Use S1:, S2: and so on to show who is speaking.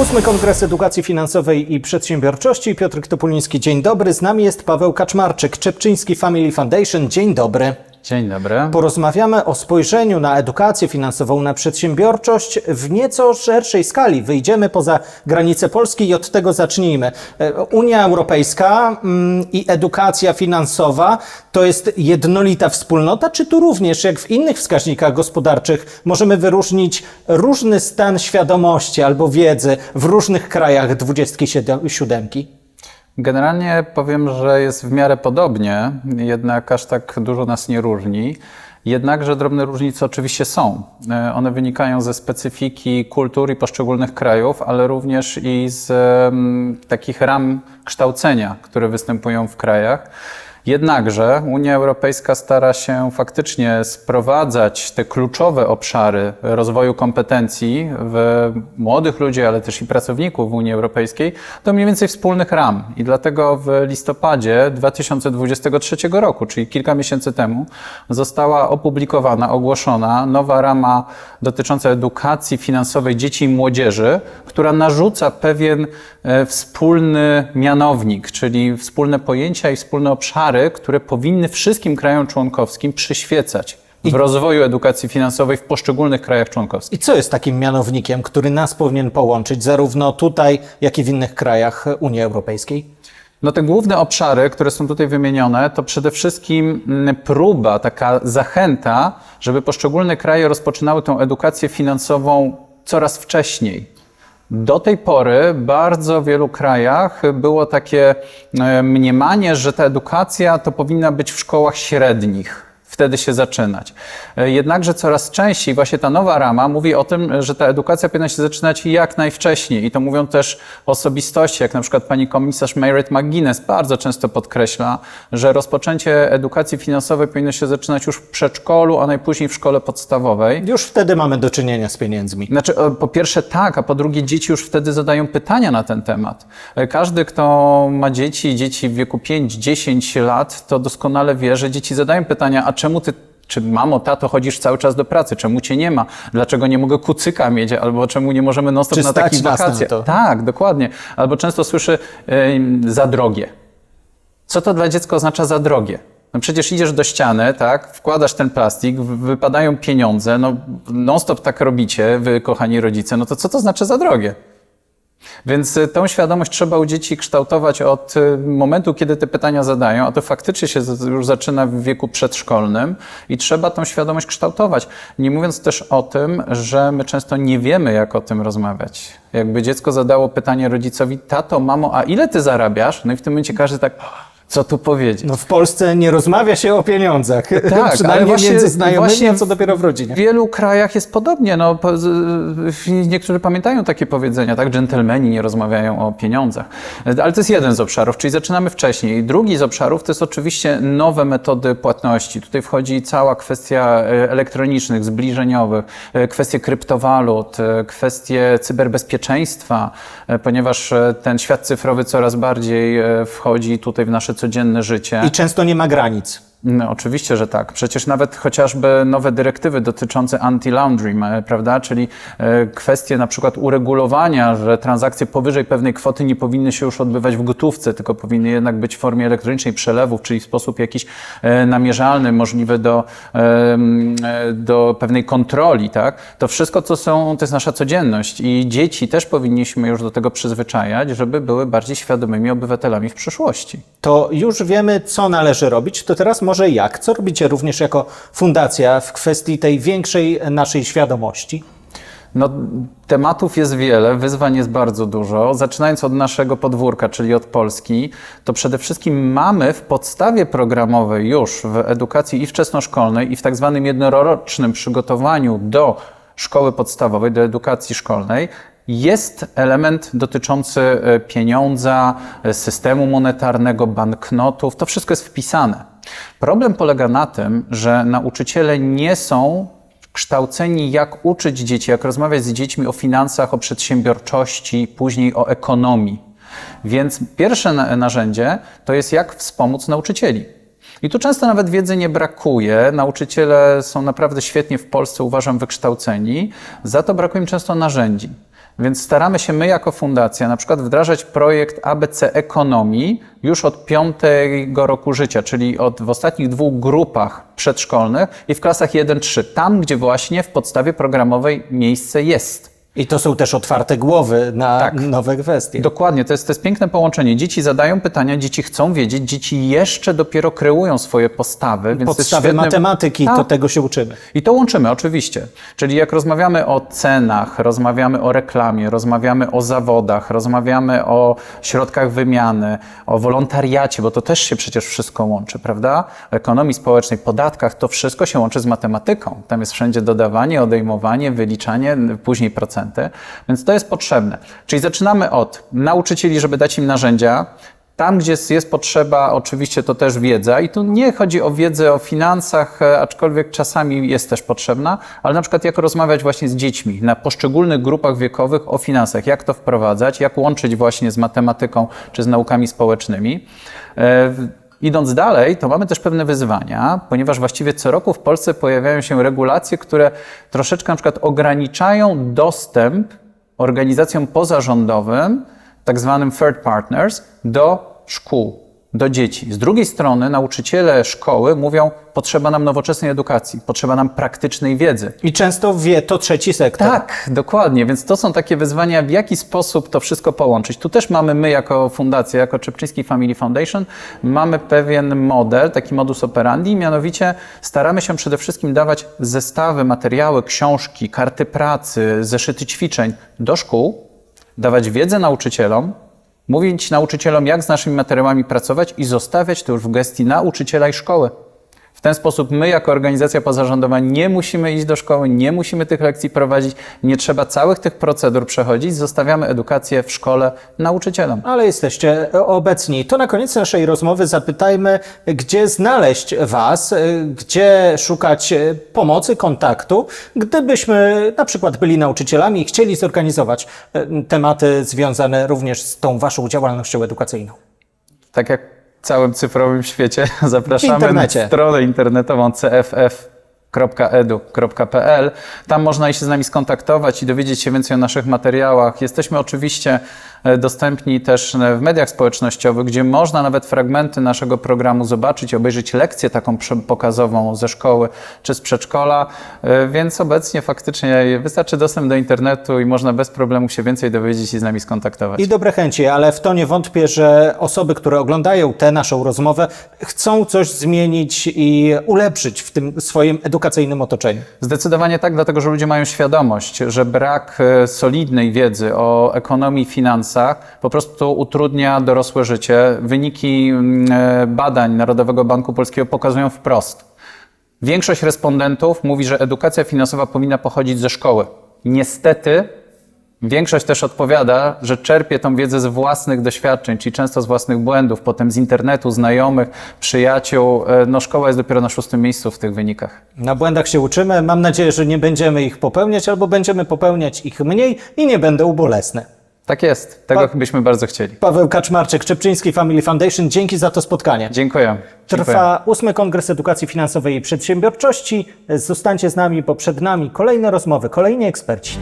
S1: Ósmy Kongres Edukacji Finansowej i Przedsiębiorczości. Piotr Topuliński, dzień dobry. Z nami jest Paweł Kaczmarczyk, Czepczyński Family Foundation. Dzień dobry.
S2: Dzień dobry.
S1: Porozmawiamy o spojrzeniu na edukację finansową, na przedsiębiorczość w nieco szerszej skali. Wyjdziemy poza granice Polski i od tego zacznijmy. E, Unia Europejska mm, i edukacja finansowa to jest jednolita wspólnota, czy tu również, jak w innych wskaźnikach gospodarczych, możemy wyróżnić różny stan świadomości albo wiedzy w różnych krajach 27?
S2: Generalnie powiem, że jest w miarę podobnie, jednak aż tak dużo nas nie różni. Jednakże drobne różnice oczywiście są. E, One wynikają ze specyfiki kultur i poszczególnych krajów, ale również i z takich ram kształcenia, które występują w krajach. Jednakże Unia Europejska stara się faktycznie sprowadzać te kluczowe obszary rozwoju kompetencji w młodych ludzi, ale też i pracowników Unii Europejskiej do mniej więcej wspólnych ram. I dlatego w listopadzie 2023 roku, czyli kilka miesięcy temu, została opublikowana, ogłoszona nowa rama dotycząca edukacji finansowej dzieci i młodzieży, która narzuca pewien e, wspólny mianownik, czyli wspólne pojęcia i wspólne obszary, które powinny wszystkim krajom członkowskim przyświecać w rozwoju edukacji finansowej w poszczególnych krajach członkowskich.
S1: I co jest takim mianownikiem, który nas powinien połączyć zarówno tutaj, jak i w innych krajach Unii Europejskiej?
S2: No te główne obszary, które są tutaj wymienione, to przede wszystkim mm, próba, taka zachęta, żeby poszczególne kraje rozpoczynały tą edukację finansową coraz wcześniej. Do tej pory w bardzo wielu krajach było takie e, mniemanie, że ta edukacja to powinna być w szkołach średnich. Wtedy się zaczynać. E, Jednakże coraz częściej właśnie ta nowa rama mówi o tym, że ta edukacja powinna się zaczynać jak najwcześniej. I to mówią też osobistości, jak na przykład pani komisarz Mairead McGuinness bardzo często podkreśla, że rozpoczęcie edukacji finansowej powinno się zaczynać już w przedszkolu, a najpóźniej w szkole podstawowej.
S1: Już wtedy mamy do czynienia z pieniędzmi.
S2: Znaczy, e, po pierwsze tak, a po drugie dzieci już wtedy zadają pytania na ten temat. E, Każdy, kto ma dzieci, dzieci w wieku 5-10 lat, to doskonale wie, że dzieci zadają pytania, a czemu ty czy mamo, tato, chodzisz cały czas do pracy? Czemu cię nie ma? Dlaczego nie mogę kucyka mieć? Albo czemu nie możemy non-stop
S1: Czy
S2: na takich
S1: na
S2: wakacjach?
S1: to?
S2: Tak, dokładnie. Albo często słyszę y, za drogie. Co to dla dziecka oznacza za drogie? No przecież idziesz do ściany, tak, wkładasz ten plastik, wypadają pieniądze, no non-stop tak robicie, wy kochani rodzice, no to co to znaczy za drogie? Więc y, tą świadomość trzeba u dzieci kształtować od y, momentu, kiedy te pytania zadają, a to faktycznie się już zaczyna w wieku przedszkolnym i trzeba tą świadomość kształtować. Nie mówiąc też o tym, że my często nie wiemy, jak o tym rozmawiać. Jakby dziecko zadało pytanie rodzicowi, tato, mamo, a ile ty zarabiasz? No i w tym momencie każdy tak, co tu powiedzieć?
S1: No w Polsce nie rozmawia się o pieniądzach.
S2: Tak,
S1: Przynajmniej
S2: właśnie-
S1: między znajomymi, a co dopiero w rodzinie.
S2: W wielu krajach jest podobnie. No, niektórzy pamiętają takie powiedzenia, tak? Dżentelmeni nie rozmawiają o pieniądzach. Ale to jest jeden z obszarów, czyli zaczynamy wcześniej. Drugi z obszarów to jest oczywiście nowe metody płatności. Tutaj wchodzi cała kwestia e, elektronicznych, zbliżeniowych, e, kwestie kryptowalut, e, kwestie cyberbezpieczeństwa, ponieważ ten świat cyfrowy coraz bardziej wchodzi tutaj w nasze codzienne życie.
S1: I często nie ma granic.
S2: No, oczywiście, że tak. Przecież nawet chociażby nowe dyrektywy dotyczące anti-laundry, e, prawda? Czyli e, kwestie na przykład uregulowania, że transakcje powyżej pewnej kwoty nie powinny się już odbywać w gotówce, tylko powinny jednak być w formie elektronicznej przelewów, czyli w sposób jakiś e, namierzalny, możliwy do, e, do pewnej kontroli, tak? To wszystko, co są, to jest nasza codzienność i dzieci też powinniśmy już do tego przyzwyczajać, żeby były bardziej świadomymi obywatelami w przyszłości.
S1: To już wiemy, co należy robić. To teraz może jak? Co robicie również jako fundacja w kwestii tej większej naszej świadomości?
S2: No, tematów jest wiele, wyzwań jest bardzo dużo. Zaczynając od naszego podwórka, czyli od Polski, to przede wszystkim mamy w podstawie programowej już w edukacji i wczesnoszkolnej, i w tak zwanym jednorocznym przygotowaniu do szkoły podstawowej, do edukacji szkolnej, jest element dotyczący e, pieniądza, e, systemu monetarnego, banknotów. To wszystko jest wpisane. Problem polega na tym, że nauczyciele nie są kształceni, jak uczyć dzieci, jak rozmawiać z dziećmi o finansach, o przedsiębiorczości, później o ekonomii. Więc pierwsze na- narzędzie to jest jak wspomóc nauczycieli. I tu często nawet wiedzy nie brakuje. Nauczyciele są naprawdę świetnie w Polsce, uważam, wykształceni, za to brakuje im często narzędzi. Więc staramy się my jako fundacja na przykład wdrażać projekt ABC Ekonomii już od piątego roku życia, czyli od, w ostatnich dwóch grupach przedszkolnych i w klasach 1-3, tam gdzie właśnie w podstawie programowej miejsce jest.
S1: I to są też otwarte głowy na
S2: Tak.
S1: nowe kwestie.
S2: Dokładnie, to jest, to jest piękne połączenie. Dzieci zadają pytania, dzieci chcą wiedzieć, dzieci jeszcze dopiero kreują swoje postawy. Więc to
S1: Podstawy
S2: świetne-
S1: matematyki, to
S2: Tak.
S1: tego się uczymy.
S2: I to łączymy, oczywiście. Czyli jak rozmawiamy o cenach, rozmawiamy o reklamie, rozmawiamy o zawodach, rozmawiamy o środkach wymiany, o wolontariacie, bo to też się przecież wszystko łączy, prawda? Ekonomii społecznej, podatkach, to wszystko się łączy z matematyką. Tam jest wszędzie dodawanie, odejmowanie, wyliczanie, później procenty. Więc to jest potrzebne. Czyli zaczynamy od nauczycieli, żeby dać im narzędzia, tam, gdzie jest- potrzeba, oczywiście to też wiedza i tu nie chodzi o wiedzę o finansach, e, aczkolwiek czasami jest też potrzebna, ale na przykład jak rozmawiać właśnie z dziećmi na poszczególnych grupach wiekowych o finansach, jak to wprowadzać, jak łączyć właśnie z matematyką czy z naukami społecznymi. Idąc dalej, to mamy też pewne wyzwania, ponieważ właściwie co roku w Polsce pojawiają się regulacje, które troszeczkę na przykład ograniczają dostęp organizacjom pozarządowym, tak zwanym third partners, do szkół, do dzieci. Z drugiej strony nauczyciele szkoły mówią, potrzeba nam nowoczesnej edukacji, potrzeba nam praktycznej wiedzy.
S1: I często wie to trzeci sektor.
S2: Tak, dokładnie. Więc to są takie wyzwania, w jaki sposób to wszystko połączyć. Tu też mamy my jako fundacja, jako Czepczyński Family Foundation, mamy pewien model, taki modus operandi, mianowicie staramy się przede wszystkim dawać zestawy, materiały, książki, karty pracy, zeszyty ćwiczeń do szkół, dawać wiedzę nauczycielom, mówić nauczycielom, jak z naszymi materiałami pracować i zostawiać to już w gestii nauczyciela i szkoły. W ten sposób my, jako organizacja pozarządowa, nie musimy iść do szkoły, nie musimy tych lekcji prowadzić, nie trzeba całych tych procedur przechodzić, zostawiamy edukację w szkole nauczycielom.
S1: Ale jesteście obecni. To na koniec naszej rozmowy zapytajmy, gdzie znaleźć Was, y, gdzie szukać y, pomocy, kontaktu, gdybyśmy na przykład byli nauczycielami i chcieli zorganizować y, tematy związane również z tą Waszą działalnością edukacyjną.
S2: Tak jak całym cyfrowym świecie, zapraszamy na stronę internetową cff.edu.pl. Tam można się z nami skontaktować i dowiedzieć się więcej o naszych materiałach. Jesteśmy oczywiście dostępni też e, w mediach społecznościowych, gdzie można nawet fragmenty naszego programu zobaczyć, obejrzeć lekcję taką pokazową ze szkoły czy z przedszkola, E, więc obecnie faktycznie wystarczy dostęp do internetu i można bez problemu się więcej dowiedzieć i z nami skontaktować.
S1: I dobre chęci, ale w to nie wątpię, że osoby, które oglądają tę naszą rozmowę, chcą coś zmienić i ulepszyć w tym swoim edukacyjnym otoczeniu.
S2: Zdecydowanie tak, dlatego że ludzie mają świadomość, że brak e, solidnej wiedzy o ekonomii i finansach po prostu utrudnia dorosłe życie. Wyniki mm, e, badań Narodowego Banku Polskiego pokazują wprost. Większość respondentów mówi, że edukacja finansowa powinna pochodzić ze szkoły. Niestety Większość też odpowiada, że czerpie tą wiedzę z własnych doświadczeń, czyli często z własnych błędów, potem z internetu, znajomych, przyjaciół. E, No, szkoła jest dopiero na szóstym miejscu w tych wynikach.
S1: Na błędach się uczymy. Mam nadzieję, że nie będziemy ich popełniać, albo będziemy popełniać ich mniej i nie będą bolesne.
S2: Tak jest, tego
S1: Pa-
S2: byśmy bardzo chcieli.
S1: Paweł Kaczmarczyk, Czepczyński Family Foundation, dzięki za to spotkanie.
S2: Dziękuję.
S1: Trwa ósmy Kongres Edukacji Finansowej i Przedsiębiorczości. Zostańcie z nami, bo przed nami kolejne rozmowy, kolejni eksperci.